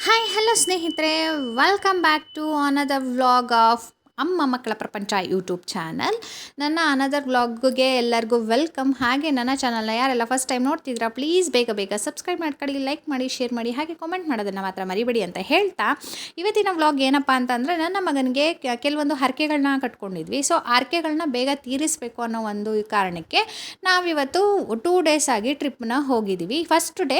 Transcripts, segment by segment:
Hi hello ಸ್ನೇಹಿತರೆ welcome back to another vlog of ಅಮ್ಮ ಮಕ್ಕಳ ಪ್ರಪಂಚ ಯೂಟ್ಯೂಬ್ ಚಾನಲ್. ನನ್ನ ಅನದರ್ ವ್ಲಾಗ್ಗೆ ಎಲ್ಲರಿಗೂ ವೆಲ್ಕಮ್ ಹಾಗೆ ನನ್ನ ಚಾನಲ್ನ ಯಾರೆಲ್ಲ ಫಸ್ಟ್ ಟೈಮ್ ನೋಡ್ತಿದ್ದೀರಾ ಪ್ಲೀಸ್ ಬೇಗ ಬೇಗ ಸಬ್ಸ್ಕ್ರೈಬ್ ಮಾಡ್ಕೊಳ್ಳಿ ಲೈಕ್ ಮಾಡಿ ಶೇರ್ ಮಾಡಿ, ಹಾಗೆ ಕಾಮೆಂಟ್ ಮಾಡೋದನ್ನು ಮಾತ್ರ ಮರಿಬೇಡಿ ಅಂತ ಹೇಳ್ತಾ. ಇವತ್ತಿನ ವ್ಲಾಗ್ ಏನಪ್ಪ ಅಂತಂದರೆ, ನನ್ನ ಮಗನಿಗೆ ಕೆಲವೊಂದು ಹರಕೆಗಳನ್ನ ಕಟ್ಕೊಂಡಿದ್ವಿ. ಸೊ ಹರಕೆಗಳನ್ನ ಬೇಗ ತೀರಿಸಬೇಕು ಅನ್ನೋ ಒಂದು ಕಾರಣಕ್ಕೆ ನಾವಿವತ್ತು ಟೂ ಡೇಸ್ ಆಗಿ ಟ್ರಿಪ್ನ ಹೋಗಿದ್ದೀವಿ ಫಸ್ಟ್ ಡೇ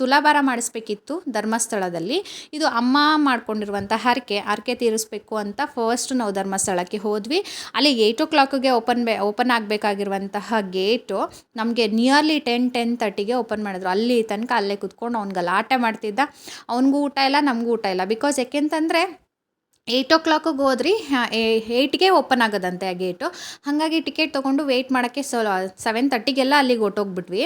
ತುಲಾಭಾರ ಮಾಡಿಸ್ಬೇಕಿತ್ತು ಧರ್ಮಸ್ಥಳದಲ್ಲಿ. ಇದು ಅಮ್ಮ ಮಾಡ್ಕೊಂಡಿರುವಂಥ ಹರಕೆ ಹರಕೆ ತೀರಿಸಬೇಕು ಅಂತ ಫಸ್ಟ್ ನಾವು ಧರ್ಮಸ್ಥಳಕ್ಕೆ ಹೋದ್ವಿ. ಅಲ್ಲಿ ಏಯ್ಟ್ ಓ ಕ್ಲಾಕಿಗೆ ಓಪನ್ ಬೇ ಓಪನ್ ಆಗಬೇಕಾಗಿರುವಂತಹ ಗೇಟು ನಮಗೆ ನಿಯರ್ಲಿ ಟೆನ್ ಟೆನ್ ತರ್ಟಿಗೆ ಓಪನ್ ಮಾಡಿದ್ರು. ಅಲ್ಲಿ ತನಕ ಅಲ್ಲೇ ಕುತ್ಕೊಂಡು ಅವ್ನು ಗಲಾಟೆ ಮಾಡ್ತಿದ್ದ. ಅವನಿಗೂ ಊಟ ಇಲ್ಲ, ನಮಗೂ ಊಟ ಇಲ್ಲ. ಬಿಕಾಸ್ ಯಾಕೆಂತಂದರೆ ಏಯ್ಟ್ ಓ ಕ್ಲಾಕಿಗೆ ಹೋದ್ರಿ ಏಯ್ಟ್ಗೆ ಓಪನ್ ಆಗೋದಂತೆ ಆ ಗೇಟು ಹಾಗಾಗಿ ಟಿಕೆಟ್ ತೊಗೊಂಡು ವೆಯ್ಟ್ ಮಾಡೋಕ್ಕೆ ಸೊ ಸೆವೆನ್ ತರ್ಟಿಗೆಲ್ಲ ಅಲ್ಲಿಗೆ ಹೊಟ್ಟೋಗ್ಬಿಟ್ವಿ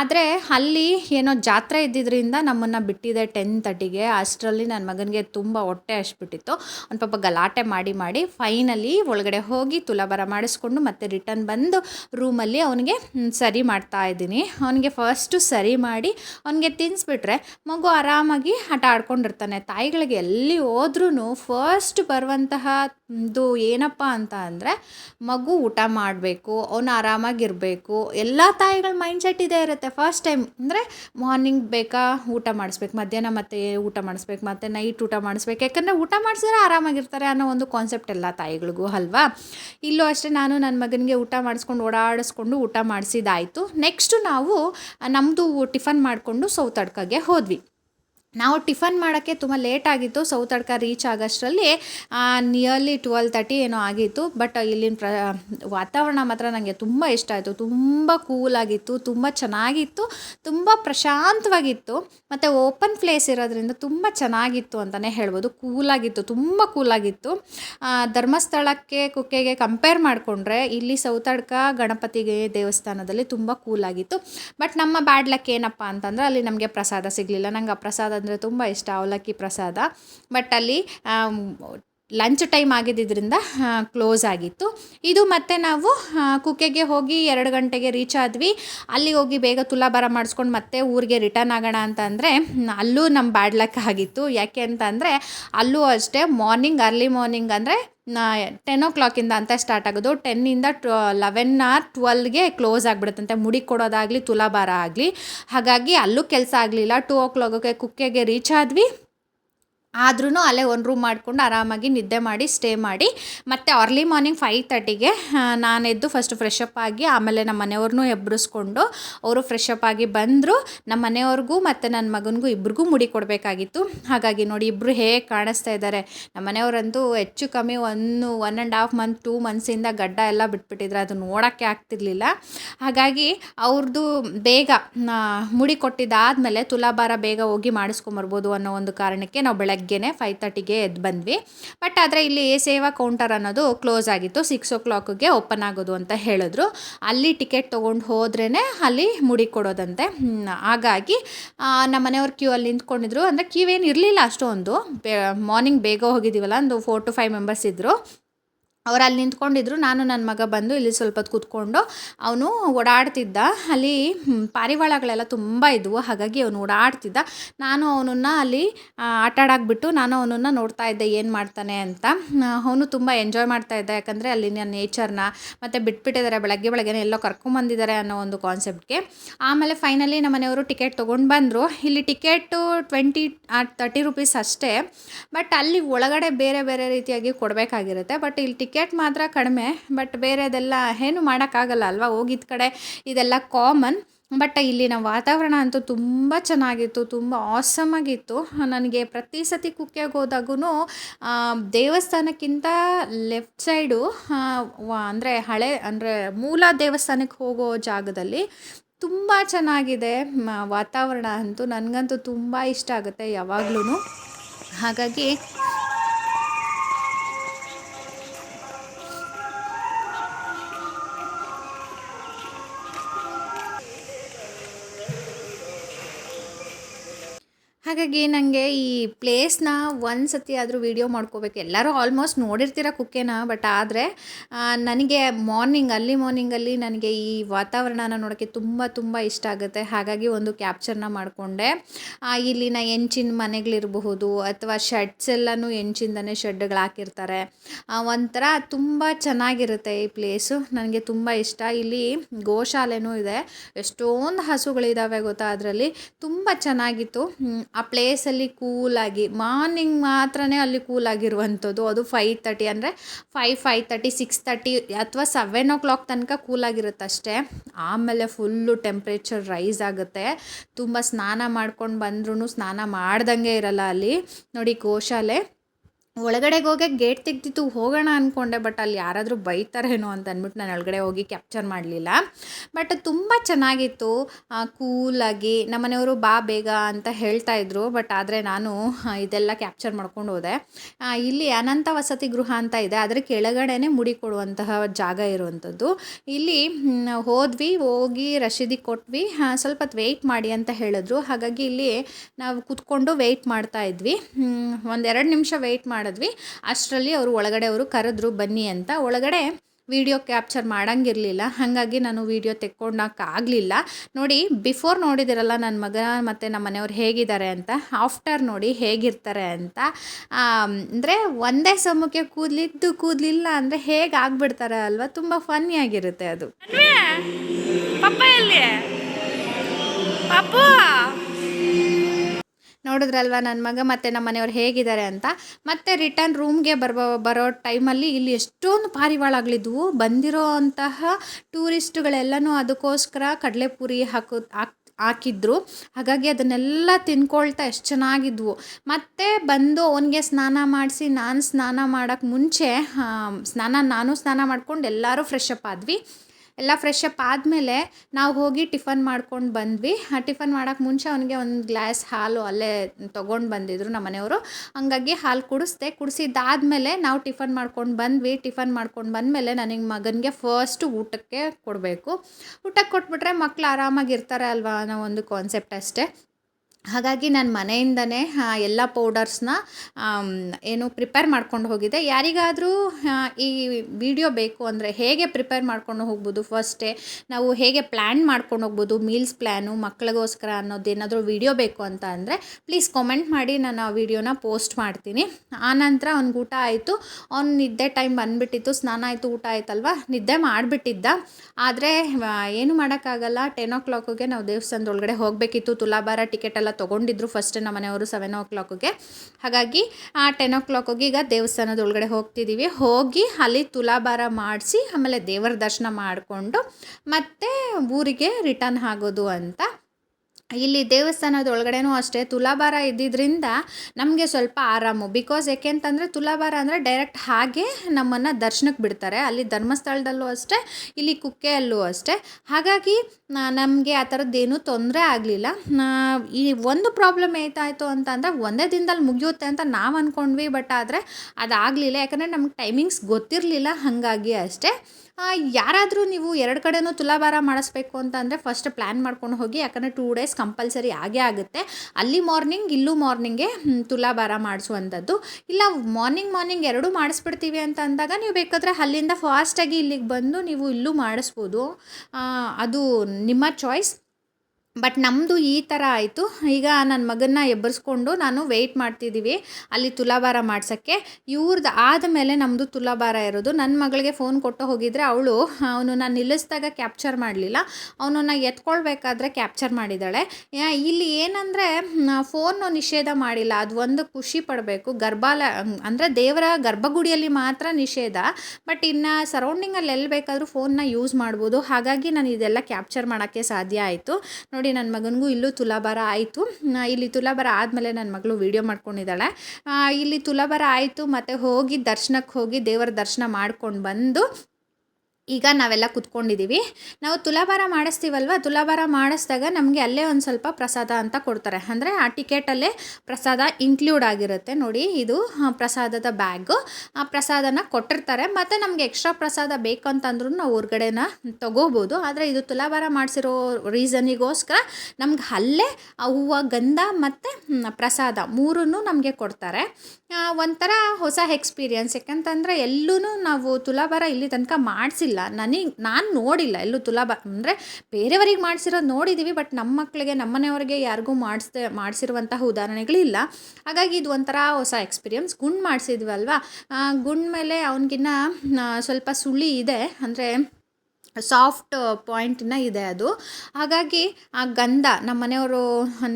ಆದರೆ ಅಲ್ಲಿ ಏನೋ ಜಾತ್ರೆ ಇದ್ದಿದ್ದರಿಂದ ನಮ್ಮನ್ನು ಬಿಟ್ಟಿದೆ ಟೆನ್ ತರ್ಟಿಗೆ ಅಷ್ಟರಲ್ಲಿ ನನ್ನ ಮಗನಿಗೆ ತುಂಬ ಹೊಟ್ಟೆ ಹಚ್ಬಿಟ್ಟಿತ್ತು ಒಂದು ಪಾಪ ಗಲಾಟೆ ಮಾಡಿ ಮಾಡಿ ಫೈನಲಿ ಒಳಗಡೆ ಹೋಗಿ ತುಲಾಭಾರ ಮಾಡಿಸ್ಕೊಂಡು ಮತ್ತೆ ರಿಟರ್ನ್ ಬಂದು ರೂಮಲ್ಲಿ ಅವನಿಗೆ ಸರಿ ಮಾಡ್ತಾ ಇದ್ದೀನಿ. ಅವನಿಗೆ ಫಸ್ಟು ಸರಿ ಮಾಡಿ ಅವನಿಗೆ ತಿನ್ನಿಸ್ಬಿಟ್ರೆ ಮಗು ಆರಾಮಾಗಿ ಆಟ ಆಡ್ಕೊಂಡಿರ್ತಾನೆ. ತಾಯಿಗಳಿಗೆ ಎಲ್ಲಿ ಹೋದ್ರೂ ಫಸ್ಟ್ ಬರುವಂತಹ ಇದು ಏನಪ್ಪ ಅಂತ ಅಂದರೆ ಮಗು ಊಟ ಮಾಡಬೇಕು, ಅವನು ಆರಾಮಾಗಿರಬೇಕು, ಎಲ್ಲ ತಾಯಿಗಳ ಮೈಂಡ್ಸೆಟ್ ಇದೇ ಇರುತ್ತೆ. ಫಸ್ಟ್ ಟೈಮ್ ಅಂದರೆ ಮಾರ್ನಿಂಗ್ ಬೇಕಾ ಊಟ ಮಾಡಿಸ್ಬೇಕು, ಮಧ್ಯಾಹ್ನ ಮತ್ತೆ ಊಟ ಮಾಡಿಸ್ಬೇಕು, ಮತ್ತು ನೈಟ್ ಊಟ ಮಾಡಿಸ್ಬೇಕು. ಯಾಕಂದರೆ ಊಟ ಮಾಡಿಸಿದ್ರೆ ಆರಾಮಾಗಿರ್ತಾರೆ ಅನ್ನೋ ಒಂದು ಕಾನ್ಸೆಪ್ಟ್ ಎಲ್ಲ ತಾಯಿಗಳಿಗೂ ಅಲ್ವಾ? ಇಲ್ಲೂ ಅಷ್ಟೇ ನಾನು ನನ್ನ ಮಗನಿಗೆ ಊಟ ಮಾಡಿಸ್ಕೊಂಡು ಓಡಾಡಿಸ್ಕೊಂಡು ಊಟ ಮಾಡಿಸಿದಾಯಿತು. ನೆಕ್ಸ್ಟು ನಾವು ನಮ್ಮದು ಟಿಫನ್ ಮಾಡಿಕೊಂಡು ಸೌತಡ್ಕಗೆ ಹೋದ್ವಿ. ನಾವು ಟಿಫನ್ ಮಾಡೋಕ್ಕೆ ತುಂಬ ಲೇಟ್ ಆಗಿತ್ತು. ಸೌತಡ್ಕ ರೀಚ್ ಆಗೋಷ್ಟರಲ್ಲಿ ನಿಯರ್ಲಿ ಟ್ವೆಲ್ ತರ್ಟಿ ಏನೋ ಆಗಿತ್ತು. ಬಟ್ ಇಲ್ಲಿನ ಪ್ರ, ವಾತಾವರಣ ಮಾತ್ರ ನನಗೆ ತುಂಬ ಇಷ್ಟ ಆಯಿತು. ತುಂಬ ಕೂಲಾಗಿತ್ತು ತುಂಬ ಚೆನ್ನಾಗಿತ್ತು, ತುಂಬ ಪ್ರಶಾಂತವಾಗಿತ್ತು. ಮತ್ತು ಓಪನ್ ಪ್ಲೇಸ್ ಇರೋದ್ರಿಂದ ತುಂಬ ಚೆನ್ನಾಗಿತ್ತು ಅಂತಲೇ ಹೇಳ್ಬೋದು. ಕೂಲಾಗಿತ್ತು ತುಂಬ ಕೂಲಾಗಿತ್ತು ಧರ್ಮಸ್ಥಳಕ್ಕೆ, ಕುಕ್ಕೆಗೆ ಕಂಪೇರ್ ಮಾಡಿಕೊಂಡ್ರೆ ಇಲ್ಲಿ ಸೌತಡ್ಕ ಗಣಪತಿಗೆ ದೇವಸ್ಥಾನದಲ್ಲಿ ತುಂಬ ಕೂಲಾಗಿತ್ತು ಬಟ್ ನಮ್ಮ ಬ್ಯಾಡ್ ಲಕ್ ಏನಪ್ಪ ಅಂತಂದರೆ ಅಲ್ಲಿ ನಮಗೆ ಪ್ರಸಾದ ಸಿಗಲಿಲ್ಲ. ನಂಗೆ ಆ ಪ್ರಸಾದ ಅಂದರೆ ತುಂಬ ಇಷ್ಟ ಅವಲಕ್ಕಿ ಪ್ರಸಾದ. ಬಟ್ ಅಲ್ಲಿ ಲಂಚ್ ಟೈಮ್ ಆಗಿದ್ದರಿಂದ ಕ್ಲೋಸ್ ಆಗಿತ್ತು. ಇದು ಮತ್ತೆ ನಾವು ಕುಕ್ಕೆಗೆ ಹೋಗಿ ಎರಡು ಗಂಟೆಗೆ ರೀಚ್ ಆದ್ವಿ. ಅಲ್ಲಿ ಹೋಗಿ ಬೇಗ ತುಲಾಭಾರ ಮಾಡಿಸ್ಕೊಂಡು ಮತ್ತೆ ಊರಿಗೆ ರಿಟರ್ನ್ ಆಗೋಣ ಅಂತಂದರೆ ಅಲ್ಲೂ ನಮ್ಮ ಬ್ಯಾಡ್ ಲಕ್ ಆಗಿತ್ತು. ಯಾಕೆ ಅಂತ ಅಂದರೆ, ಅಲ್ಲೂ ಅಷ್ಟೇ ಮಾರ್ನಿಂಗ್ ಅರ್ಲಿ ಮಾರ್ನಿಂಗ್ ಅಂದರೆ ಟೆನ್ ಓ ಕ್ಲಾಕಿಂದ ಅಂತ ಸ್ಟಾರ್ಟ್ ಆಗೋದು. ಟೆನ್ನಿಂದ ಟ್ವ ಲೆವೆನ್ ಆರ್ ಟ್ವೆಲ್ಗೆ ಕ್ಲೋಸ್ ಆಗಿಬಿಡುತ್ತಂತೆ. ಮುಡಿ ಕೊಡೋದಾಗಲಿ ತುಲಾಭಾರ ಆಗಲಿ. ಹಾಗಾಗಿ ಅಲ್ಲೂ ಕೆಲಸ ಆಗಲಿಲ್ಲ. ಟೂ ಓ ಕ್ಲಾಕ್ಗೆ ಕುಕ್ಕೆಗೆ ರೀಚ್ ಆದ್ವಿ. ಆದ್ರೂ ಅಲ್ಲೇ ಒಂದು ರೂಮ್ ಮಾಡಿಕೊಂಡು ಆರಾಮಾಗಿ ನಿದ್ದೆ ಮಾಡಿ ಸ್ಟೇ ಮಾಡಿ. ಮತ್ತು ಅರ್ಲಿ ಮಾರ್ನಿಂಗ್ ಫೈವ್ ತರ್ಟಿಗೆ ನಾನು ಎದ್ದು ಫಸ್ಟ್ ಫ್ರೆಶ್ ಅಪ್ ಆಗಿ ಆಮೇಲೆ ನಮ್ಮ ಮನೆಯವ್ರನ್ನೂ ಎಬ್ಬರಿಸ್ಕೊಂಡು ಅವರು ಫ್ರೆಶ್ ಅಪ್ ಆಗಿ ಬಂದರು. ನಮ್ಮ ಮನೆಯವ್ರಿಗೂ ಮತ್ತು ನನ್ನ ಮಗನಿಗೂ ಇಬ್ರಿಗೂ ಮುಡಿ ಕೊಡಬೇಕಾಗಿತ್ತು. ಹಾಗಾಗಿ ನೋಡಿ ಇಬ್ಬರು ಹೇಗೆ ಕಾಣಿಸ್ತಾ ಇದ್ದಾರೆ ನಮ್ಮ ಮನೆಯವರಂತೂ ಹೆಚ್ಚು ಕಮ್ಮಿ ಒಂದು one and half month two ಮಂತ್ಸಿಂದ ಗಡ್ಡ ಎಲ್ಲ ಬಿಟ್ಬಿಟ್ಟಿದ್ರೆ. ಅದು ನೋಡೋಕ್ಕೆ ಆಗ್ತಿರ್ಲಿಲ್ಲ. ಹಾಗಾಗಿ ಅವ್ರದ್ದು ಬೇಗ ಮುಡಿ ಕೊಟ್ಟಿದ್ದಾದಮೇಲೆ ತುಲಾಭಾರ ಬೇಗ ಹೋಗಿ ಮಾಡಿಸ್ಕೊಂಬರ್ಬೋದು ಅನ್ನೋ ಒಂದು ಕಾರಣಕ್ಕೆ ನಾವು ಬೆಳಗ್ಗೆನೆ ಫೈವ್ ತರ್ಟಿಗೆ ಎದ್ದು ಬಂದ್ವಿ. ಬಟ್ ಆದರೆ ಇಲ್ಲಿ ಸೇವಾ ಕೌಂಟರ್ ಅನ್ನೋದು ಕ್ಲೋಸ್ ಆಗಿತ್ತು. ಸಿಕ್ಸ್ ಓ ಕ್ಲಾಕ್ಗೆ ಓಪನ್ ಆಗೋದು ಅಂತ ಹೇಳಿದ್ರು. ಅಲ್ಲಿ ಟಿಕೆಟ್ ತೊಗೊಂಡು ಹೋದ್ರೇ ಅಲ್ಲಿ ಮುಡಿ ಕೊಡೋದಂತೆ. ಹಾಗಾಗಿ ನಮ್ಮ ಮನೆಯವ್ರು ಕ್ಯೂ ಅಲ್ಲಿ ನಿಂತ್ಕೊಂಡಿದ್ರು. ಅಂದರೆ ಕ್ಯೂ ಏನು ಇರಲಿಲ್ಲ ಅಷ್ಟೊಂದು. ಬೇ ಮಾರ್ನಿಂಗ್ ಬೇಗ ಹೋಗಿದ್ದೀವಲ್ಲ ಒಂದು ಫೋರ್ ಟು ಫೈವ್ ಮೆಂಬರ್ಸ್ ಇದ್ದರು ಅವ್ರು ಅಲ್ಲಿ ನಿಂತ್ಕೊಂಡಿದ್ರು ನಾನು ನನ್ನ ಮಗ ಬಂದು ಇಲ್ಲಿ ಸ್ವಲ್ಪ ಹೊತ್ತು ಕೂತ್ಕೊಂಡು ಅವನು ಓಡಾಡ್ತಿದ್ದ. ಅಲ್ಲಿ ಪಾರಿವಾಳಗಳೆಲ್ಲ ತುಂಬ ಇದ್ವು ಹಾಗಾಗಿ ಅವನು ಓಡಾಡ್ತಿದ್ದ. ನಾನು ಅವನನ್ನು ಅಲ್ಲಿ ಆ, ಆಟ ಆಡಾಕ್ಬಿಟ್ಟು ನಾನು ಅವನನ್ನು ನೋಡ್ತಾ ಇದ್ದೆ ಏನು ಮಾಡ್ತಾನೆ ಅಂತ. ಅವನು ತುಂಬ ಎಂಜಾಯ್ ಮಾಡ್ತಾ ಇದ್ದ ಯಾಕಂದರೆ ಅಲ್ಲಿನ ನೇಚರ್ನ ಮತ್ತು ಬಿಟ್ಬಿಟ್ಟಿದ್ದಾರೆ ಬೆಳಗ್ಗೆ ಬೆಳಗ್ಗೆನೇ ಎಲ್ಲೋ ಕರ್ಕೊಂಬಂದಿದ್ದಾರೆ ಅನ್ನೋ ಒಂದು ಕಾನ್ಸೆಪ್ಟ್ಗೆ ಆಮೇಲೆ ಫೈನಲಿ ನಮ್ಮ ಮನೆಯವರು ಟಿಕೆಟ್ ತೊಗೊಂಡು ಬಂದರು. ಇಲ್ಲಿ ಟಿಕೆಟು ಟ್ವೆಂಟಿ ತರ್ಟಿ ರುಪೀಸ್ ಅಷ್ಟೇ. ಬಟ್ ಅಲ್ಲಿ ಒಳಗಡೆ ಬೇರೆ ಬೇರೆ ರೀತಿಯಾಗಿ ಕೊಡಬೇಕಾಗಿರುತ್ತೆ. ಬಟ್ ಇಲ್ಲಿ ಟಿಕೆಟ್ ಮಾತ್ರ ಕಡಿಮೆ ಬಟ್ ಬೇರೆದೆಲ್ಲ ಏನು ಮಾಡೋಕ್ಕಾಗಲ್ಲ ಅಲ್ವಾ? ಹೋಗಿದ್ದ ಕಡೆ ಇದೆಲ್ಲ ಕಾಮನ್ ಬಟ್ ಇಲ್ಲಿನ ವಾತಾವರಣ ಅಂತೂ ತುಂಬ ಚೆನ್ನಾಗಿತ್ತು, ತುಂಬ ಆಸಮ್ ಆಗಿತ್ತು. ನನಗೆ ಪ್ರತಿ ಸತಿ ಕುಕ್ಕೆಗೆ ಹೋದಾಗೂ ದೇವಸ್ಥಾನಕ್ಕಿಂತ ಲೆಫ್ಟ್ ಸೈಡು ಅಂದರೆ ಹಳೆ, ಅಂದರೆ ಮೂಲ ದೇವಸ್ಥಾನಕ್ಕೆ ಹೋಗೋ ಜಾಗದಲ್ಲಿ ತುಂಬ ಚೆನ್ನಾಗಿದೆ ವಾತಾವರಣ ಅಂತೂ. ನನಗಂತೂ ತುಂಬ ಇಷ್ಟ ಆಗುತ್ತೆ ಯಾವಾಗ್ಲೂ ಹಾಗಾಗಿ ಹಾಗಾಗಿ ನನಗೆ ಈ ಪ್ಲೇಸ್ನ ಒಂದು ಸತಿ ಆದರೂ ವೀಡಿಯೋ ಮಾಡ್ಕೋಬೇಕು. ಎಲ್ಲರೂ ಆಲ್ಮೋಸ್ಟ್ ನೋಡಿರ್ತೀರ ಕುಕ್ಕೆನ ಬಟ್ ಆದರೆ ನನಗೆ ಮಾರ್ನಿಂಗ್ ಅಲ್ಲಿ ಮಾರ್ನಿಂಗಲ್ಲಿ ನನಗೆ ಈ ವಾತಾವರಣನ ನೋಡೋಕ್ಕೆ ತುಂಬ ತುಂಬ ಇಷ್ಟ ಆಗುತ್ತೆ. ಹಾಗಾಗಿ ಒಂದು ಕ್ಯಾಪ್ಚರ್ನ ಮಾಡಿಕೊಂಡೆ. ಇಲ್ಲಿನ ಹೆಂಚಿನ ಮನೆಗಳಿರಬಹುದು ಅಥವಾ ಶೆಡ್ಸ್ ಎಲ್ಲನೂ ಹೆಂಚಿಂದನೇ ಶೆಡ್ಗಳು ಹಾಕಿರ್ತಾರೆ. ಒಂಥರ ತುಂಬ ಚೆನ್ನಾಗಿರುತ್ತೆ ಈ ಪ್ಲೇಸು ನನಗೆ ತುಂಬ ಇಷ್ಟ. ಇಲ್ಲಿ ಗೋಶಾಲೆನೂ ಇದೆ. ಎಷ್ಟೊಂದು ಹಸುಗಳಿದ್ದಾವೆ ಗೊತ್ತಾ ಅದರಲ್ಲಿ. ತುಂಬ ಚೆನ್ನಾಗಿತ್ತು. ಪ್ಲೇಸಲ್ಲಿ ಕೂಲಾಗಿ ಮಾರ್ನಿಂಗ್ ಮಾತ್ರನೇ ಅಲ್ಲಿ ಕೂಲಾಗಿರುವಂಥದ್ದು ಅದು ಫೈವ್ ತರ್ಟಿ ಅಂದರೆ ಫೈ ಫೈವ್ ತರ್ಟಿ ಸಿಕ್ಸ್ ತರ್ಟಿ ಅಥವಾ ಸೆವೆನ್ ಓ ಕ್ಲಾಕ್ ತನಕ ಕೂಲಾಗಿರುತ್ತೆ ಅಷ್ಟೇ. ಆಮೇಲೆ ಫುಲ್ಲು ಟೆಂಪ್ರೇಚರ್ ರೈಸ್ ಆಗುತ್ತೆ. ತುಂಬ ಸ್ನಾನ ಮಾಡ್ಕೊಂಡು ಬಂದ್ರೂ ಸ್ನಾನ ಮಾಡ್ದಂಗೆ ಇರಲ್ಲ ಅಲ್ಲಿ. ನೋಡಿ ಗೋಶಾಲೆ. ಒಳಗಡೆಗೆ ಹೋಗಿ ಗೇಟ್ ತೆಗ್ದಿತ್ತು, ಹೋಗೋಣ ಅಂದ್ಕೊಂಡೆ ಬಟ್ ಅಲ್ಲಿ ಯಾರಾದರೂ ಬೈತಾರೇನೋ ಅಂತ ಅಂದ್ಬಿಟ್ಟು ನಾನು ಒಳಗಡೆ ಹೋಗಿ ಕ್ಯಾಪ್ಚರ್ ಮಾಡಲಿಲ್ಲ. ಬಟ್ ತುಂಬ ಚೆನ್ನಾಗಿತ್ತು. ಕೂಲಾಗಿ ನಮ್ಮನೆಯವರು ಬಾ ಬೇಗ ಅಂತ ಹೇಳ್ತಾ ಇದ್ರು. ಬಟ್ ಆದರೆ ನಾನು ಇದೆಲ್ಲ ಕ್ಯಾಪ್ಚರ್ ಮಾಡ್ಕೊಂಡು ಹೋದೆ. ಇಲ್ಲಿ ಅನಂತ ವಸತಿ ಗೃಹ ಅಂತ ಇದೆ. ಅದರ ಕೆಳಗಡೆನೆ ಮುಡಿ ಕೊಡುವಂತಹ ಜಾಗ ಇರುವಂಥದ್ದು. ಇಲ್ಲಿ ಹೋದ್ವಿ, ಹೋಗಿ ರಶೀದಿ ಕೊಟ್ವಿ. ಸ್ವಲ್ಪ ಹೊತ್ತು ವೆಯ್ಟ್ ಮಾಡಿ ಅಂತ ಹೇಳಿದ್ರು. ಹಾಗಾಗಿ ಇಲ್ಲಿ ನಾವು ಕೂತ್ಕೊಂಡು ವೆಯ್ಟ್ ಮಾಡ್ತಾ ಇದ್ವಿ. ಒಂದೆರಡು ನಿಮಿಷ ವೆಯ್ಟ್ ಮಾಡಿದ್ವಿ. ಅಷ್ಟರಲ್ಲಿ ಅವರು ಒಳಗಡೆ ಅವರು ಕರೆದ್ರು, ಬನ್ನಿ ಅಂತ. ಒಳಗಡೆ ವಿಡಿಯೋ ಕ್ಯಾಪ್ಚರ್ ಮಾಡೋಂಗಿರಲಿಲ್ಲ. ಹಾಗಾಗಿ ನಾನು ವಿಡಿಯೋ ತೆಕ್ಕೊಂಡೋಕ್ಕಾಗಲಿಲ್ಲ. ನೋಡಿ ಬಿಫೋರ್ ನೋಡಿದಿರಲ್ಲ ನನ್ನ ಮಗ ಮತ್ತು ನಮ್ಮ ಮನೆಯವ್ರು ಹೇಗಿದ್ದಾರೆ ಅಂತ. ಆಫ್ಟರ್ ನೋಡಿ ಹೇಗಿರ್ತಾರೆ ಅಂತ. ಅಂದರೆ ಒಂದೇ ಸಮಕ್ಕೆ ಕೂದಲಿದ್ದು ಕೂದಲಿಲ್ಲ ಅಂದರೆ ಹೇಗೆ ಆಗ್ಬಿಡ್ತಾರೆ ಅಲ್ವಾ? ತುಂಬ ಫನ್ನಿಯಾಗಿರುತ್ತೆ ಅದು. ಪಪ್ಪು? ನೋಡಿದ್ರಲ್ವ ನನ್ನ ಮಗ ಮತ್ತು ನಮ್ಮ ಮನೆಯವ್ರು ಹೇಗಿದ್ದಾರೆ ಅಂತ? ಮತ್ತೆ ರಿಟರ್ನ್ ರೂಮ್ಗೆ ಬರೋ ಬರೋ ಟೈಮಲ್ಲಿ ಇಲ್ಲಿ ಎಷ್ಟೊಂದು ಪಾರಿವಾಳಗಳಿದ್ವು. ಬಂದಿರೋ ಅಂತಹ ಟೂರಿಸ್ಟ್ಗಳೆಲ್ಲನೂ ಅದಕ್ಕೋಸ್ಕರ ಕಡಲೆಪುರಿ ಹಾಕೋ, ಹಾಕ್, ಹಾಕಿದ್ರು. ಹಾಗಾಗಿ ಅದನ್ನೆಲ್ಲ ತಿನ್ಕೊಳ್ತಾ ಎಷ್ಟು ಚೆನ್ನಾಗಿದ್ವು. ಮತ್ತೆ ಬಂದು ಅವನಿಗೆ ಸ್ನಾನ ಮಾಡಿಸಿ ನಾನು ಸ್ನಾನ ಮಾಡೋಕ್ಕೆ ಮುಂಚೆ ಸ್ನಾನ, ನಾನು ಸ್ನಾನ ಮಾಡ್ಕೊಂಡು ಎಲ್ಲರೂ ಫ್ರೆಶ್ ಅಪ್ ಆದ್ವಿ. ಎಲ್ಲ ಫ್ರೆಶ್ ಅಪ್ ಆದಮೇಲೆ ನಾವು ಹೋಗಿ ಟಿಫನ್ ಮಾಡ್ಕೊಂಡು ಬಂದ್ವಿ. ಆ ಟಿಫನ್ ಮಾಡೋಕ್ಕೆ ಮುಂಚೆ ಅವನಿಗೆ ಒಂದು ಗ್ಲಾಸ್ ಹಾಲು ಅಲ್ಲೇ ತೊಗೊಂಡು ಬಂದಿದ್ರು ನಮ್ಮ ಮನೆಯವರು. ಹಂಗಾಗಿ ಹಾಲು ಕುಡಿಸ್ದೆ. ಕುಡಿಸಿದ್ದಾದ್ಮೇಲೆ ನಾವು ಟಿಫನ್ ಮಾಡ್ಕೊಂಡು ಬಂದ್ವಿ. ಟಿಫನ್ ಮಾಡ್ಕೊಂಡು ಬಂದಮೇಲೆ ನನಗೆ ಮಗನಿಗೆ ಫಸ್ಟ್ ಊಟಕ್ಕೆ ಕೊಡಬೇಕು. ಊಟಕ್ಕೆ ಕೊಟ್ಬಿಟ್ರೆ ಮಕ್ಕಳು ಆರಾಮಾಗಿರ್ತಾರೆ ಅಲ್ವಾ ಅನ್ನೋ ಒಂದು ಕಾನ್ಸೆಪ್ಟ್ ಅಷ್ಟೇ. ಹಾಗಾಗಿ ನಾನು ಮನೆಯಿಂದನೇ ಆ, ಎಲ್ಲ ಪೌಡರ್ಸ್ನ ಏನು ಪ್ರಿಪೇರ್ ಮಾಡ್ಕೊಂಡು ಹೋಗಿದ್ದೆ. ಯಾರಿಗಾದರೂ ಈ ವಿಡಿಯೋ ಬೇಕು ಅಂದರೆ ಹೇಗೆ ಪ್ರಿಪೇರ್ ಮಾಡ್ಕೊಂಡು ಹೋಗ್ಬೋದು? ಫಸ್ಟೇ ನಾವು ಹೇಗೆ ಪ್ಲ್ಯಾನ್ ಮಾಡ್ಕೊಂಡು ಹೋಗ್ಬೋದು? ಮೀಲ್ಸ್ ಪ್ಲ್ಯಾನು ಮಕ್ಕಳಿಗೋಸ್ಕರ ಅನ್ನೋದೇನಾದರೂ ವಿಡಿಯೋ ಬೇಕು ಅಂತ ಅಂದರೆ ಪ್ಲೀಸ್ ಕಮೆಂಟ್ ಮಾಡಿ ನಾನು ಆ ವಿಡಿಯೋನ ಪೋಸ್ಟ್ ಮಾಡ್ತೀನಿ. ಆನಂತರ ಅವ್ನಿಗೆ ಊಟ ಆಯಿತು. ಅವ್ನು ನಿದ್ದೆ ಟೈಮ್ ಬಂದುಬಿಟ್ಟಿತ್ತು. ಸ್ನಾನ ಆಯಿತು ಊಟ ಆಯ್ತಲ್ವ? ನಿದ್ದೆ ಮಾಡಿಬಿಟ್ಟಿದ್ದ. ಆದರೆ ಏನು ಮಾಡೋಕ್ಕಾಗಲ್ಲ. ಟೆನ್ ಓ ಕ್ಲಾಕಿಗೆ ನಾವು ದೇವಸ್ಥಾನದೊಳಗಡೆ ಹೋಗಬೇಕಿತ್ತು. ತುಲಾಭಾರ ಟಿಕೆಟ್ ಎಲ್ಲ ತೊಗೊಂಡಿದ್ರು ಫಸ್ಟ್ ನಮ್ಮ ಮನೆಯವರು ಸೆವೆನ್ ಓ ಕ್ಲಾಕಿಗೆ ಹಾಗಾಗಿ ಆ ಟೆನ್ ಓ ಕ್ಲಾಕಿಗೆ ಈಗ ದೇವಸ್ಥಾನದ ಒಳಗಡೆ ಹೋಗ್ತಿದ್ದೀವಿ ಹೋಗಿ ಅಲ್ಲಿ ತುಲಾಭಾರ ಮಾಡಿಸಿ ಆಮೇಲೆ ದೇವರ ದರ್ಶನ ಮಾಡಿಕೊಂಡು ಮತ್ತೆ ಊರಿಗೆ ರಿಟರ್ನ್ ಆಗೋದು ಅಂತ ಇಲ್ಲಿ ದೇವಸ್ಥಾನದ ಒಳಗಡೆನೂ ಅಷ್ಟೇ, ತುಲಾಭಾರ ಇದ್ದಿದ್ದರಿಂದ ನಮಗೆ ಸ್ವಲ್ಪ ಆರಾಮು. ಬಿಕಾಸ್ ಯಾಕೆಂತಂದರೆ ತುಲಾಭಾರ ಅಂದರೆ ಡೈರೆಕ್ಟ್ ಹಾಗೆ ನಮ್ಮನ್ನು ದರ್ಶನಕ್ಕೆ ಬಿಡ್ತಾರೆ. ಅಲ್ಲಿ ಧರ್ಮಸ್ಥಳದಲ್ಲೂ ಅಷ್ಟೇ, ಇಲ್ಲಿ ಕುಕ್ಕೆಯಲ್ಲೂ ಅಷ್ಟೇ. ಹಾಗಾಗಿ ನಮಗೆ ಆ ಥರದ್ದೇನೂ ತೊಂದರೆ ಆಗಲಿಲ್ಲ. ಈ ಒಂದು ಪ್ರಾಬ್ಲಮ್ ಏತಾಯಿತು ಅಂತ ಅಂದರೆ ಒಂದೇ ದಿನದಲ್ಲಿ ಮುಗಿಯುತ್ತೆ ಅಂತ ನಾವು ಅಂದ್ಕೊಂಡ್ವಿ ಬಟ್ ಆದರೆ ಅದಾಗಲಿಲ್ಲ. ಯಾಕಂದರೆ ನಮ್ಗೆ ಟೈಮಿಂಗ್ಸ್ ಗೊತ್ತಿರಲಿಲ್ಲ, ಹಾಗಾಗಿ ಅಷ್ಟೇ. ಯಾರಾದರೂ ನೀವು ಎರಡು ಕಡೆನೂ ತುಲಾಭಾರ ಮಾಡಿಸ್ಬೇಕು ಅಂತ ಅಂದರೆ ಫಸ್ಟ್ ಪ್ಲ್ಯಾನ್ ಮಾಡ್ಕೊಂಡು ಹೋಗಿ, ಯಾಕಂದರೆ ಟೂ ಡೇಸ್ ಕಂಪಲ್ಸರಿ ಆಗೇ ಆಗುತ್ತೆ. ಅಲ್ಲಿ ಮಾರ್ನಿಂಗ್ ಇಲ್ಲೂ ಮಾರ್ನಿಂಗೆ ತುಲಾಭಾರ ಮಾಡಿಸುವಂಥದ್ದು. ಇಲ್ಲ ಮಾರ್ನಿಂಗ್ ಮಾರ್ನಿಂಗ್ ಎರಡೂ ಮಾಡಿಸ್ಬಿಡ್ತೀವಿ ಅಂತ ಅಂದಾಗ ನೀವು ಬೇಕಾದರೆ ಅಲ್ಲಿಂದ ಫಾಸ್ಟಾಗಿ ಇಲ್ಲಿಗೆ ಬಂದು ನೀವು ಇಲ್ಲೂ ಮಾಡಿಸ್ಬೋದು. ಅದು ನಿಮ್ಮ ಚಾಯ್ಸ್ ಬಟ್ ನಮ್ಮದು ಈ ಥರ ಆಯಿತು. ಈಗ ನನ್ನ ಮಗನ್ನ ಎಬ್ಬರಿಸ್ಕೊಂಡು ನಾನು ವೆಯ್ಟ್ ಮಾಡ್ತಿದ್ದೀವಿ ಅಲ್ಲಿ ತುಲಾಭಾರ ಮಾಡ್ಸೋಕ್ಕೆ. ಇವ್ರದ್ದು ಆದಮೇಲೆ ನಮ್ಮದು ತುಲಾಭಾರ ಇರೋದು. ನನ್ನ ಮಗಳಿಗೆ ಫೋನ್ ಕೊಟ್ಟು ಹೋಗಿದ್ರೆ ಅವಳು, ಅವನು ನಾನು ನಿಲ್ಲಿಸಿದಾಗ ಕ್ಯಾಪ್ಚರ್ ಮಾಡಲಿಲ್ಲ. ಅವನನ್ನು ಎತ್ಕೊಳ್ಬೇಕಾದ್ರೆ ಕ್ಯಾಪ್ಚರ್ ಮಾಡಿದ್ದಾಳೆ. ಇಲ್ಲಿ ಏನಂದರೆ ಫೋನು ನಿಷೇಧ ಮಾಡಿಲ್ಲ. ಅದು ಒಂದು ಖುಷಿ ಪಡಬೇಕು. ಗರ್ಭಾಲ, ಅಂದರೆ ದೇವರ ಗರ್ಭಗುಡಿಯಲ್ಲಿ ಮಾತ್ರ ನಿಷೇಧ. ಬಟ್ ಇನ್ನು ಸರೌಂಡಿಂಗಲ್ಲಿ ಎಲ್ಲಿ ಬೇಕಾದರೂ ಫೋನ್ನ ಯೂಸ್ ಮಾಡ್ಬೋದು. ಹಾಗಾಗಿ ನಾನು ಇದೆಲ್ಲ ಕ್ಯಾಪ್ಚರ್ ಮಾಡೋಕ್ಕೆ ಸಾಧ್ಯ ಆಯಿತು. ನನ್ನ ಮಗನಿಗೂ ಇಲ್ಲೂ ತುಲಾಭಾರ ಆಯಿತು. ಇಲ್ಲಿ ತುಲಾಭಾರ ಆದಮೇಲೆ ನನ್ನ ಮಗಳು ವೀಡಿಯೋ ಮಾಡ್ಕೊಂಡಿದ್ದಾಳೆ. ಇಲ್ಲಿ ತುಲಾಭಾರ ಆಯಿತು, ಮತ್ತು ಹೋಗಿ ದರ್ಶನಕ್ಕೆ ಹೋಗಿ ದೇವರ ದರ್ಶನ ಮಾಡ್ಕೊಂಡು ಬಂದು ಈಗ ನಾವೆಲ್ಲ ಕುತ್ಕೊಂಡಿದ್ದೀವಿ. ನಾವು ತುಲಾಭಾರ ಮಾಡಿಸ್ತೀವಲ್ವ? ತುಲಾಭಾರ ಮಾಡಿಸಿದಾಗ ನಮಗೆ ಅಲ್ಲೇ ಒಂದು ಸ್ವಲ್ಪ ಪ್ರಸಾದ ಅಂತ ಕೊಡ್ತಾರೆ. ಅಂದರೆ ಆ ಟಿಕೆಟಲ್ಲೇ ಪ್ರಸಾದ ಇನ್ಕ್ಲೂಡ್ ಆಗಿರುತ್ತೆ ನೋಡಿ. ಇದು ಪ್ರಸಾದದ ಬ್ಯಾಗು ಆ ಪ್ರಸಾದನ ಕೊಟ್ಟಿರ್ತಾರೆ. ಮತ್ತು ನಮಗೆ ಎಕ್ಸ್ಟ್ರಾ ಪ್ರಸಾದ ಬೇಕು ಅಂತಂದ್ರೂ ನಾವು ಹೊರ್ಗಡೆನ ತೊಗೋಬೋದು. ಆದರೆ ಇದು ತುಲಾಭಾರ ಮಾಡಿಸಿರೋ ರೀಸನಿಗೋಸ್ಕರ ನಮ್ಗೆ ಅಲ್ಲೇ ಆ ಹೂವು, ಗಂಧ ಮತ್ತು ಪ್ರಸಾದ ಮೂರನ್ನು ನಮಗೆ ಕೊಡ್ತಾರೆ. ಒಂಥರ ಹೊಸ ಎಕ್ಸ್ಪೀರಿಯನ್ಸ್ ಯಾಕಂತಂದರೆ ಎಲ್ಲೂ ನಾವು ತುಲಾಭಾರ ಇಲ್ಲಿ ತನಕ ಮಾಡಿಸಿಲ್ಲ. ನನಗೆ ನಾನು ನೋಡಿಲ್ಲ. ಎಲ್ಲೂ ತುಲಾಭ ಅಂದರೆ ಬೇರೆಯವರಿಗೆ ಮಾಡಿಸಿರೋದು ನೋಡಿದ್ದೀವಿ ಬಟ್ ನಮ್ಮ ಮಕ್ಕಳಿಗೆ ನಮ್ಮ ಮನೆಯವ್ರಿಗೆ ಯಾರಿಗೂ ಮಾಡಿಸ್ದೆ, ಮಾಡಿಸಿರುವಂತಹ ಉದಾಹರಣೆಗಳಿಲ್ಲ. ಹಾಗಾಗಿ ಇದು ಒಂಥರ ಹೊಸ ಎಕ್ಸ್ಪೀರಿಯನ್ಸ್ ಗುಂಡು ಮಾಡಿಸಿದ್ವಲ್ವ? ಗುಂಡ್ ಮೇಲೆ ಅವನಿಗಿನ್ನ ಸ್ವಲ್ಪ ಸುಳಿ ಇದೆ. ಅಂದರೆ ಸಾಫ್ಟ್ ಪಾಯಿಂಟ್ನ ಇದೆ ಅದು. ಹಾಗಾಗಿ ಆ ಗಂಧ, ನಮ್ಮ ಮನೆಯವರು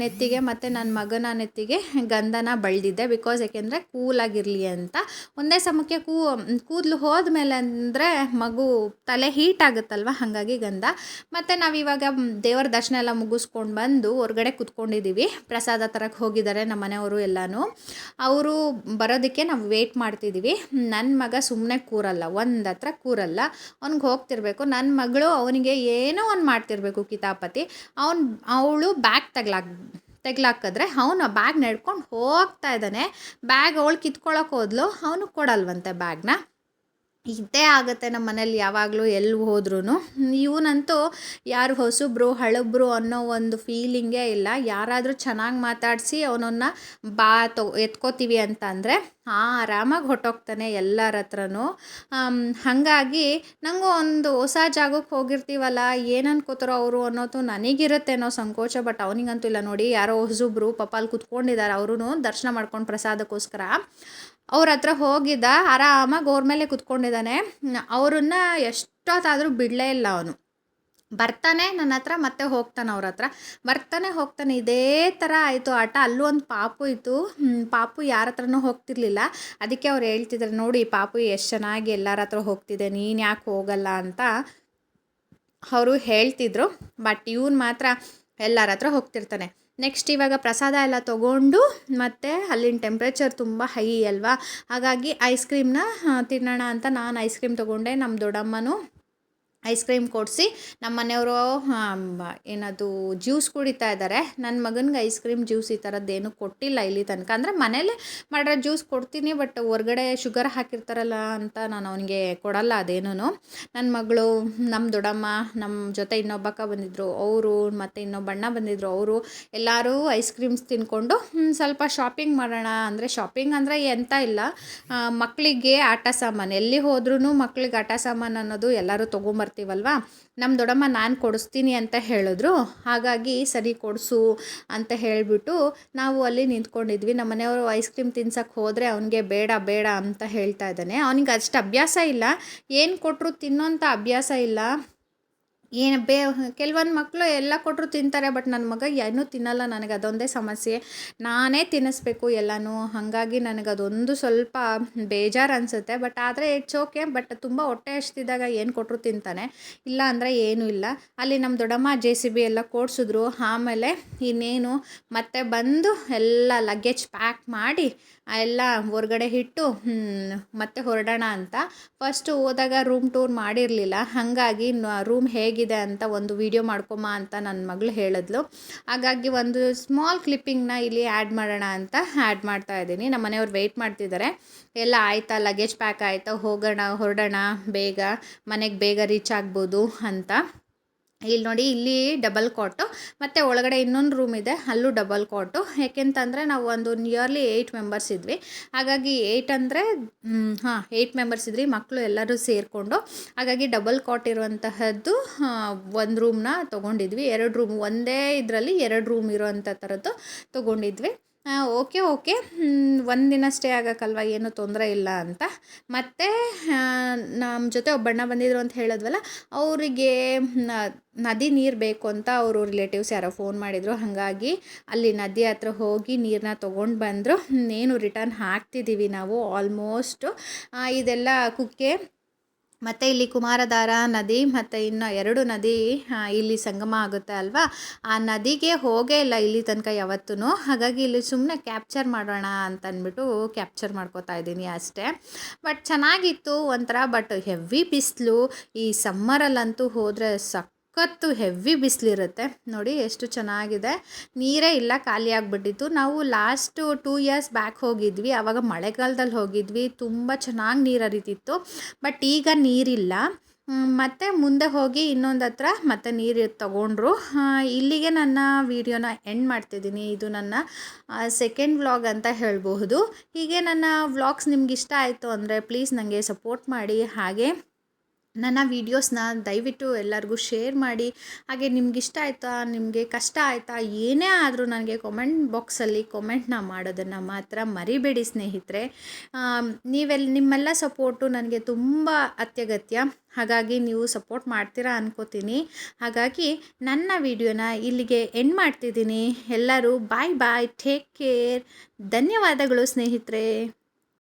ನೆತ್ತಿಗೆ ಮತ್ತು ನನ್ನ ಮಗನ ನೆತ್ತಿಗೆ ಗಂಧನ ಬಳ್ದಿದ್ದೆ. ಬಿಕಾಸ್ ಯಾಕೆಂದರೆ ಕೂಲಾಗಿರಲಿ ಅಂತ. ಒಂದೇ ಸಮಕ್ಕೆ ಕೂ, ಕೂದಲು ಹೋದ್ಮೇಲೆ ಅಂದರೆ ಮಗು ತಲೆ ಹೀಟ್ ಆಗುತ್ತಲ್ವ? ಹಾಗಾಗಿ ಗಂಧ. ಮತ್ತು ನಾವಿವಾಗ ದೇವರ ದರ್ಶನ ಎಲ್ಲ ಮುಗಿಸ್ಕೊಂಡು ಬಂದು ಹೊರಗಡೆ ಕುತ್ಕೊಂಡಿದ್ದೀವಿ ಪ್ರಸಾದ ತರಕ್ಕೆ ಹೋಗಿದ್ದಾರೆ ನಮ್ಮ ಮನೆಯವರು ಎಲ್ಲನೂ. ಅವರು ಬರೋದಕ್ಕೆ ನಾವು ವೇಟ್ ಮಾಡ್ತಿದ್ದೀವಿ ನನ್ನ ಮಗ ಸುಮ್ಮನೆ ಕೂರಲ್ಲ, ಒಂದು ಹತ್ರ ಕೂರಲ್ಲ. ಅವ್ನಿಗೆ ಹೋಗ್ತಿರ್ಬೇಕು. ನನ್ನ ಮಗಳು ಅವನಿಗೆ ಏನೋ ಒಂದು ಮಾಡ್ತಿರ್ಬೇಕು ಕಿತಾಪತಿ. ಅವನು, ಅವಳು ಬ್ಯಾಗ್ ತಗ್ಲಾಕ್, ತೆಗ್ಲಾಕಿದ್ರೆ ಅವನು ಆ ಬ್ಯಾಗ್ ನಡ್ಕೊಂಡು ಹೋಗ್ತಾ ಇದ್ದಾನೆ. ಬ್ಯಾಗ್ ಅವಳು ಕಿತ್ಕೊಳಕ್ಕೆ ಹೋದ್ಲು, ಅವನು ಕೊಡಲ್ವಂತೆ ಬ್ಯಾಗ್ನ ಇದ್ದೇ ಆಗುತ್ತೆ ನಮ್ಮ ಮನೇಲಿ ಯಾವಾಗಲೂ ಎಲ್ಲಿ ಹೋದ್ರೂ ಇವನಂತೂ ಯಾರು ಹೊಸಬ್ರು, ಹಳಬ್ರು ಅನ್ನೋ ಒಂದು ಫೀಲಿಂಗೇ ಇಲ್ಲ. ಯಾರಾದರೂ ಚೆನ್ನಾಗಿ ಮಾತಾಡಿಸಿ ಅವನನ್ನು ಬಾ ತೊ, ಎತ್ಕೋತೀವಿ ಅಂತ ಅಂದರೆ ಆರಾಮಾಗಿ ಹೊಟ್ಟೋಗ್ತಾನೆ ಎಲ್ಲರ ಹತ್ರನೂ. ಹಾಗಾಗಿ ನನಗೂ ಒಂದು ಹೊಸ ಜಾಗಕ್ಕೆ ಹೋಗಿರ್ತೀವಲ್ಲ ಏನು ಅನ್ಕೋತಾರೋ ಅವರು ಅನ್ನೋದು ನನಗಿರುತ್ತೇನೋ ಸಂಕೋಚ, ಬಟ್ ಅವನಿಗಂತೂ ಇಲ್ಲ. ನೋಡಿ, ಯಾರೋ ಹೊಸಬ್ರು ಪಾಪ ಅಲ್ಲಿ ಕುತ್ಕೊಂಡಿದ್ದಾರೆ ಅವರು ದರ್ಶನ ಮಾಡ್ಕೊಂಡು ಪ್ರಸಾದಕ್ಕೋಸ್ಕರ. ಅವ್ರ ಹತ್ರ ಹೋಗಿದ್ದ, ಆರಾಮಾಗಿ ಅವ್ರ ಮೇಲೆ ಕುತ್ಕೊಂಡಿದ್ದಾನೆ. ಅವ್ರನ್ನ ಎಷ್ಟೊತ್ತಾದರೂ ಬಿಡಲೇ ಇಲ್ಲ ಅವನು. ಬರ್ತಾನೆ ನನ್ನ ಹತ್ರ, ಮತ್ತೆ ಹೋಗ್ತಾನೆ ಅವ್ರ ಹತ್ರ. ಬರ್ತಾನೆ, ಹೋಗ್ತಾನೆ, ಇದೇ ಥರ ಆಯಿತು ಆಟ. ಅಲ್ಲೂ ಒಂದು ಪಾಪು ಇತ್ತು. ಪಾಪು ಯಾರ ಹತ್ರನೂ ಹೋಗ್ತಿರ್ಲಿಲ್ಲ. ಅದಕ್ಕೆ ಅವ್ರು ಹೇಳ್ತಿದ್ರು, ನೋಡಿ, ಪಾಪು ಎಷ್ಟು ಚೆನ್ನಾಗಿ ಎಲ್ಲರ ಹತ್ರ ಹೋಗ್ತಿದೆ, ನೀನು ಯಾಕೆ ಹೋಗಲ್ಲ? ಅಂತ ಅವರು ಹೇಳ್ತಿದ್ರು. ಬಟ್ ಇವನು ಮಾತ್ರ ಎಲ್ಲರ ಹತ್ರ ಹೋಗ್ತಿರ್ತಾನೆ. ನೆಕ್ಸ್ಟ್ ಇವಾಗ ಪ್ರಸಾದ ಎಲ್ಲ ತೊಗೊಂಡು ಮತ್ತು ಅಲ್ಲಿನ ಟೆಂಪ್ರೇಚರ್ ತುಂಬ ಹೈ ಅಲ್ವಾ? ಹಾಗಾಗಿ ಐಸ್ ಕ್ರೀಮ್ನ ತಿನ್ನೋಣ ಅಂತ ನಾನು ಐಸ್ ಕ್ರೀಮ್ ತೊಗೊಂಡೆ ನಮ್ಮ ದೊಡ್ಡಮ್ಮನೂ. ಐಸ್ ಕ್ರೀಮ್ ಕೊಡಿಸಿ ನಮ್ಮ ಮನೆಯವರು ಏನದು ಜ್ಯೂಸ್ ಕುಡಿತಾ ಇದ್ದಾರೆ. ನನ್ನ ಮಗನಿಗೆ ಐಸ್ ಕ್ರೀಮ್ ಜ್ಯೂಸ್ ಈ ಥರದ್ದೇನು ಕೊಟ್ಟಿಲ್ಲ ಇಲ್ಲಿ ತನಕ. ಅಂದರೆ ಮನೇಲೆ ಮಾಡಿರೋ ಜ್ಯೂಸ್ ಕೊಡ್ತೀನಿ, ಬಟ್ ಹೊರ್ಗಡೆ ಶುಗರ್ ಹಾಕಿರ್ತಾರಲ್ಲ ಅಂತ ನಾನು ಅವನಿಗೆ ಕೊಡಲ್ಲ ಅದೇನೂ ನನ್ನ ಮಗಳು ನಮ್ಮ ದೊಡ್ಡಮ್ಮ ನಮ್ಮ ಜೊತೆ ಇನ್ನೊಬ್ಬಕ್ಕ ಬಂದಿದ್ದರು ಅವರು ಮತ್ತು ಇನ್ನೊಬ್ಬ ಅಣ್ಣ ಬಂದಿದ್ದರು ಅವರು ಎಲ್ಲರೂ ಐಸ್ ಕ್ರೀಮ್ಸ್ ತಿನ್ಕೊಂಡು ಸ್ವಲ್ಪ ಶಾಪಿಂಗ್ ಮಾಡೋಣ ಅಂದರೆ ಶಾಪಿಂಗ್ ಅಂದರೆ ಎಂತ ಇಲ್ಲ. ಮಕ್ಕಳಿಗೆ ಆಟ ಸಾಮಾನು, ಎಲ್ಲಿ ಹೋದ್ರೂ ಮಕ್ಕಳಿಗೆ ಆಟ ಸಾಮಾನು ಅನ್ನೋದು ಎಲ್ಲರೂ ತೊಗೊಂಬರ್ತೀವಲ್ವಾ ನಮ್ಮ ದೊಡ್ಡಮ್ಮ ನಾನು ಕೊಡಿಸ್ತೀನಿ ಅಂತ ಹೇಳಿದ್ರು. ಹಾಗಾಗಿ ಸರಿ ಕೊಡಿಸು ಅಂತ ಹೇಳಿಬಿಟ್ಟು ನಾವು ಅಲ್ಲಿ ನಿಂತ್ಕೊಂಡಿದ್ವಿ. ನಮ್ಮ ಮನೆಯವರು ಐಸ್ ಕ್ರೀಮ್ ತಿನ್ಸಕ್ಕೆ ಹೋದರೆ ಅವನಿಗೆ ಬೇಡ ಬೇಡ ಅಂತ ಹೇಳ್ತಾ ಇದ್ದಾನೆ. ಅವನಿಗೆ ಅಷ್ಟು ಅಭ್ಯಾಸ ಇಲ್ಲ. ಏನು ಕೊಟ್ಟರು ತಿನ್ನೋಂಥ ಅಭ್ಯಾಸ ಇಲ್ಲ. ಏನು ಬೇ, ಕೆಲವೊಂದು ಮಕ್ಕಳು ಎಲ್ಲ ಕೊಟ್ಟರು ತಿಂತಾರೆ, ಬಟ್ ನನ್ನ ಮಗ ಏನೂ ತಿನ್ನಲ್ಲ ನನಗೆ, ಅದೊಂದೇ ಸಮಸ್ಯೆ. ನಾನೇ ತಿನ್ನಿಸ್ಬೇಕು ಎಲ್ಲನೂ. ಹಾಗಾಗಿ ನನಗೆ ಅದೊಂದು ಸ್ವಲ್ಪ ಬೇಜಾರು ಅನಿಸುತ್ತೆ. ಬಟ್ ಆದರೆ ಇಟ್ಸ್ ಓಕೆ ಬಟ್ ತುಂಬ ಹೊಟ್ಟೆ ಹಚ್ತಿದ್ದಾಗ ಏನು ಕೊಟ್ಟರು ತಿಂತಾನೆ. ಇಲ್ಲ ಅಂದರೆ ಏನೂ ಇಲ್ಲ. ಅಲ್ಲಿ ನಮ್ಮ ದೊಡ್ಡಮ್ಮ ಜೆ ಸಿ ಬಿ ಎಲ್ಲ ಕೊಡ್ಸಿದ್ರು. ಆಮೇಲೆ ಇನ್ನೇನು, ಮತ್ತೆ ಬಂದು ಎಲ್ಲ ಲಗೇಜ್ ಪ್ಯಾಕ್ ಮಾಡಿ ಎಲ್ಲ ಹೊರಗಡೆ ಇಟ್ಟು ಮತ್ತೆ ಹೊರಡೋಣ ಅಂತ. ಫಸ್ಟು ಹೋದಾಗ ರೂಮ್ ಟೂರ್ ಮಾಡಿರಲಿಲ್ಲ. ಹಾಗಾಗಿ ರೂಮ್ ಹೇಗಿದೆ ಅಂತ ಒಂದು ವಿಡಿಯೋ ಮಾಡ್ಕೊಮ್ಮ ಅಂತ ನನ್ನ ಮಗಳು ಹೇಳಿದ್ಲು. ಹಾಗಾಗಿ ಒಂದು ಸ್ಮಾಲ್ ಕ್ಲಿಪ್ಪಿಂಗ್ನ ಇಲ್ಲಿ ಆ್ಯಡ್ ಮಾಡೋಣ ಅಂತ ಆ್ಯಡ್ ಮಾಡ್ತಾ ಇದ್ದೀನಿ. ನಮ್ಮ ಮನೆಯವ್ರು ವೆಯ್ಟ್ ಮಾಡ್ತಿದ್ದಾರೆ. ಎಲ್ಲ ಆಯ್ತಾ? ಲಗೇಜ್ ಪ್ಯಾಕ್ ಆಯಿತಾ? ಹೋಗೋಣ, ಹೊರಡೋಣ? ಬೇಗ? ಮನೆಗೆ ಬೇಗ ರೀಚ್ ಆಗ್ಬೋದು ಅಂತ. ಇಲ್ಲಿ ನೋಡಿ, ಇಲ್ಲಿ ಡಬಲ್ ಕಾಟು ಮತ್ತು ಒಳಗಡೆ ಇನ್ನೊಂದು ರೂಮ್ ಇದೆ, ಅಲ್ಲೂ ಡಬಲ್ ಕಾಟು ಯಾಕೆಂತಂದರೆ ನಾವು ಒಂದು ನಿಯರ್ಲಿ ಏಯ್ಟ್ ಮೆಂಬರ್ಸ್ ಇದ್ವಿ. ಹಾಗಾಗಿ ಏಯ್ಟ್ ಅಂದರೆ ಹಾಂ ಏಯ್ಟ್ ಮೆಂಬರ್ಸ್ ಇದ್ರಿ ಮಕ್ಕಳು ಎಲ್ಲರೂ ಸೇರಿಕೊಂಡು. ಹಾಗಾಗಿ ಡಬಲ್ ಕಾಟ್ ಇರುವಂತಹದ್ದು ಒಂದು ರೂಮ್ನ ತೊಗೊಂಡಿದ್ವಿ. ಎರಡು ರೂಮ್ ಒಂದೇ ಇದರಲ್ಲಿ ಎರಡು ರೂಮ್ ಇರುವಂಥ ಥರದ್ದು ತೊಗೊಂಡಿದ್ವಿ. Okay okay. ಒಂದು ದಿನ ಸ್ಟೇ ಆಗೋಕ್ಕಲ್ವ? ಏನೂ ತೊಂದರೆ ಇಲ್ಲ ಅಂತ. ಮತ್ತು ನಮ್ಮ ಜೊತೆ ಒಬ್ಬಣ್ಣ ಬಂದಿದ್ರು ಅಂತ ಹೇಳಿದ್ವಲ್ಲ, ಅವರಿಗೆ ನದಿ ನೀರು ಬೇಕು ಅಂತ ಅವರು ರಿಲೇಟಿವ್ಸ್ ಯಾರೋ ಫೋನ್ ಮಾಡಿದರು. ಹಾಗಾಗಿ ಅಲ್ಲಿ ನದಿ ಹತ್ರ ಹೋಗಿ ನೀರನ್ನ ತೊಗೊಂಡು ಬಂದರು. ಇನ್ನೇನು ರಿಟರ್ನ್ ಹಾಕ್ತಿದ್ದೀವಿ ನಾವು ಆಲ್ಮೋಸ್ಟು ಇದೆಲ್ಲ ಕುಕ್ಕೆ ಮತ್ತು ಇಲ್ಲಿ ಕುಮಾರಧಾರ ನದಿ ಮತ್ತು ಇನ್ನು ಎರಡು ನದಿ ಇಲ್ಲಿ ಸಂಗಮ ಆಗುತ್ತೆ ಅಲ್ವಾ? ಆ ನದಿಗೆ ಹೋಗೇ ಇಲ್ಲ ಇಲ್ಲಿ ತನಕ ಯಾವತ್ತೂ ಹಾಗಾಗಿ ಇಲ್ಲಿ ಸುಮ್ಮನೆ ಕ್ಯಾಪ್ಚರ್ ಮಾಡೋಣ ಅಂತ ಅಂದ್ಬಿಟ್ಟು ಕ್ಯಾಪ್ಚರ್ ಮಾಡ್ಕೋತಾ ಇದ್ದೀನಿ ಅಷ್ಟೇ. ಬಟ್ ಚೆನ್ನಾಗಿತ್ತು ಒಂಥರ ಬಟ್ ಹೆವಿ ಬಿಸಿಲು. ಈ ಸಮ್ಮರಲ್ಲಂತೂ ಹೋದರೆ ಸಖತ್ತು ಹೆವಿ ಬಿಸಿಲಿರುತ್ತೆ. ನೋಡಿ ಎಷ್ಟು ಚೆನ್ನಾಗಿದೆ. ನೀರೇ ಇಲ್ಲ, ಖಾಲಿ ಆಗಿಬಿಟ್ಟಿತ್ತು. ನಾವು ಲಾಸ್ಟು ಟೂ ಇಯರ್ಸ್ ಬ್ಯಾಕ್ ಹೋಗಿದ್ವಿ. ಆವಾಗ ಮಳೆಗಾಲದಲ್ಲಿ ಹೋಗಿದ್ವಿ. ತುಂಬ ಚೆನ್ನಾಗಿ ನೀರು ಹರಿತಿತ್ತು. ಬಟ್ ಈಗ ನೀರಿಲ್ಲ. ಮತ್ತು ಮುಂದೆ ಹೋಗಿ ಇನ್ನೊಂದು ಹತ್ರ ಮತ್ತೆ ನೀರು ತಗೊಂಡ್ರು. ಇಲ್ಲಿಗೆ ನನ್ನ ವಿಡಿಯೋನ ಎಂಡ್ ಮಾಡ್ತಿದ್ದೀನಿ. ಇದು ನನ್ನ ಸೆಕೆಂಡ್ ವ್ಲಾಗ್ ಅಂತ ಹೇಳಬಹುದು. ಹೀಗೆ ನನ್ನ ವ್ಲಾಗ್ಸ್ ನಿಮ್ಗೆ ಇಷ್ಟ ಆಯಿತು ಅಂದರೆ ಪ್ಲೀಸ್ ನನಗೆ ಸಪೋರ್ಟ್ ಮಾಡಿ. ಹಾಗೆ ನನ್ನ ವೀಡಿಯೋಸ್ನ ದಯವಿಟ್ಟು ಎಲ್ಲರಿಗೂ ಶೇರ್ ಮಾಡಿ. ಹಾಗೆ ನಿಮ್ಗೆ ಇಷ್ಟ ಆಯಿತಾ, ನಿಮಗೆ ಕಷ್ಟ ಆಯಿತಾ, ಏನೇ ಆದರೂ ನನಗೆ ಕಾಮೆಂಟ್ ಬಾಕ್ಸಲ್ಲಿ ಕಾಮೆಂಟ್ನ ಮಾಡೋದನ್ನು ಮಾತ್ರ ಮರಿಬೇಡಿ ಸ್ನೇಹಿತರೆ. ನೀವೆಲ್ಲ ನಿಮ್ಮೆಲ್ಲ ಸಪೋರ್ಟು ನನಗೆ ತುಂಬ ಅತ್ಯಗತ್ಯ. ಹಾಗಾಗಿ ನೀವು ಸಪೋರ್ಟ್ ಮಾಡ್ತೀರಾ ಅನ್ಕೋತೀನಿ. ಹಾಗಾಗಿ ನನ್ನ ವಿಡಿಯೋನ ಇಲ್ಲಿಗೆ ಎಂಡ್ ಮಾಡ್ತಿದ್ದೀನಿ. ಎಲ್ಲರೂ ಬಾಯ್ ಬಾಯ್ ಟೇಕ್ ಕೇರ್ ಧನ್ಯವಾದಗಳು ಸ್ನೇಹಿತರೆ.